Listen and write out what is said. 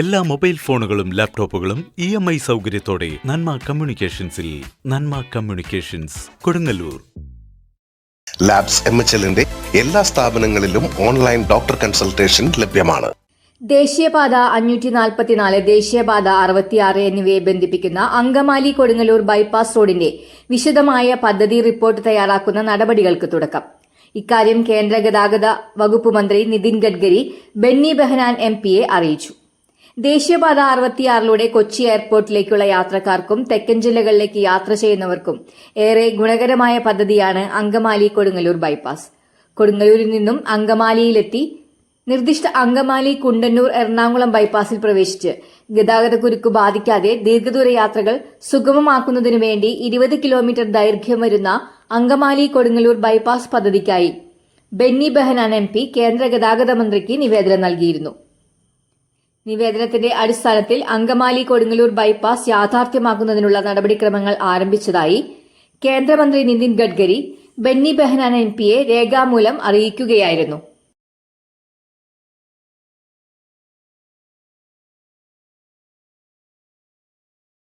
എല്ലാ മൊബൈൽ ഫോണുകളും ലാപ്ടോപ്പുകളും ഇ എം ഐ സൗകര്യത്തോടെ Nanma കമ്മ്യൂണിക്കേഷൻസിൽ Nanma communications Kodungallur. Labs M H എല്ലിന്റെ എല്ലാ സ്ഥാപനങ്ങളിലും ഓൺലൈൻ ഡോക്ടർ കൺസൾട്ടേഷൻ ലഭ്യമാണ്. ദേശീയപാത അഞ്ഞൂറ്റി നാൽപ്പത്തിനാല് ദേശീയപാത അറുപത്തിയാറ് എന്നിവയെ ബന്ധിപ്പിക്കുന്ന അങ്കമാലി കൊടുങ്ങല്ലൂർ ബൈപ്പാസ് റോഡിന്റെ വിശദമായ പദ്ധതി റിപ്പോർട്ട് തയ്യാറാക്കുന്ന നടപടികൾക്ക് തുടക്കം. ഇക്കാര്യം കേന്ദ്ര ഗതാഗത വകുപ്പ് മന്ത്രി നിതിൻ ഗഡ്കരി ബെന്നി ബെഹനാൻ എം പിയെ അറിയിച്ചു. ദേശീയപാത അറുപത്തിയാറിലൂടെ കൊച്ചി എയർപോർട്ടിലേക്കുള്ള യാത്രക്കാർക്കും തെക്കൻ ജില്ലകളിലേക്ക് യാത്ര ചെയ്യുന്നവർക്കും ഏറെ ഗുണകരമായ പദ്ധതിയാണ് അങ്കമാലി കൊടുങ്ങല്ലൂർ ബൈപ്പാസ്. കൊടുങ്ങല്ലൂരിൽ നിന്നും അങ്കമാലിയിലെത്തി നിർദ്ദിഷ്ട അങ്കമാലി കുണ്ടന്നൂർ എറണാകുളം ബൈപ്പാസിൽ പ്രവേശിച്ച് ഗതാഗതക്കുരുക്ക് ബാധിക്കാതെ ദീർഘദൂര യാത്രകൾ സുഗമമാക്കുന്നതിനു വേണ്ടി ഇരുപത് കിലോമീറ്റർ ദൈർഘ്യം വരുന്ന അങ്കമാലി കൊടുങ്ങല്ലൂർ ബൈപ്പാസ് പദ്ധതിക്കായി ബെന്നി ബെഹനാൻ എം കേന്ദ്ര ഗതാഗത മന്ത്രിക്ക് നിവേദനം നൽകിയിരുന്നു. നിവേദനത്തിന്റെ അടിസ്ഥാനത്തിൽ അങ്കമാലി കൊടുങ്ങല്ലൂർ ബൈപ്പാസ് യാഥാർത്ഥ്യമാക്കുന്നതിനുള്ള നടപടിക്രമങ്ങൾ ആരംഭിച്ചതായി കേന്ദ്രമന്ത്രി നിതിൻ ഗഡ്കരി ബെന്നി ബെഹനാൻ എം പിയെ രേഖാമൂലം അറിയിക്കുകയായിരുന്നു.